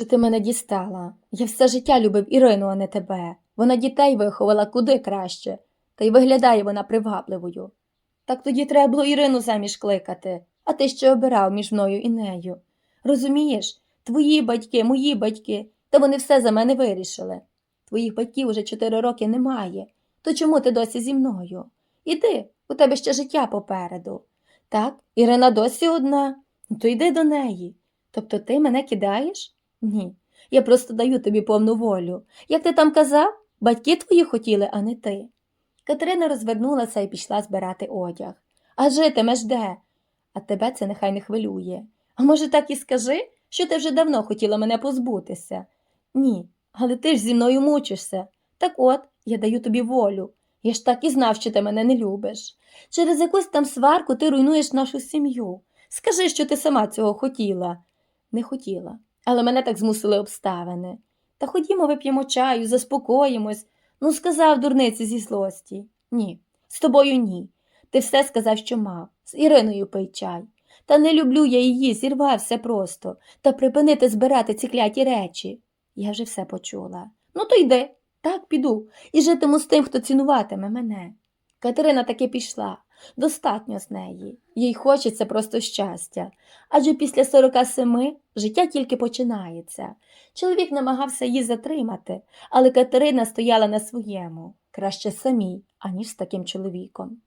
що ти мене дістала. Я все життя любив Ірину, а не тебе. Вона дітей виховала куди краще, та й виглядає вона привабливою. Так тоді треба було Ірину заміж кликати, а ти ще обирав між мною і нею. Розумієш, твої батьки, мої батьки, та вони все за мене вирішили. Твоїх батьків уже чотири роки немає. То чому ти досі зі мною? Іди, у тебе ще життя попереду. Так, Ірина досі одна, Ну, то йди до неї. Тобто ти мене кидаєш? Ні. Я просто даю тобі повну волю. Як ти там казав, батьки твої хотіли, а не ти. Катерина розвернулася і пішла збирати одяг. А житимеш де? А тебе це нехай не хвилює. А може, так і скажи, що ти вже давно хотіла мене позбутися? Ні, але ти ж зі мною мучишся. Так от, я даю тобі волю. Я ж так і знав, що ти мене не любиш. Через якусь там сварку ти руйнуєш нашу сім'ю. Скажи, що ти сама цього хотіла. Не хотіла, але мене так змусили обставини. Та ходімо, вип'ємо чаю, заспокоїмось. Ну, сказав дурниці зі злості. Ні, з тобою ні. Ти все сказав, що мав. З Іриною пий чай. Та не люблю я її, зірвався просто. Та припинити збирати ці кляті речі. Я вже все почула. Ну, то йди. Так, піду. І житиму з тим, хто цінуватиме мене. Катерина таки пішла. Достатньо з неї. Їй хочеться просто щастя. Адже після 47 життя тільки починається. Чоловік намагався її затримати, але Катерина стояла на своєму. Краще самій, аніж з таким чоловіком.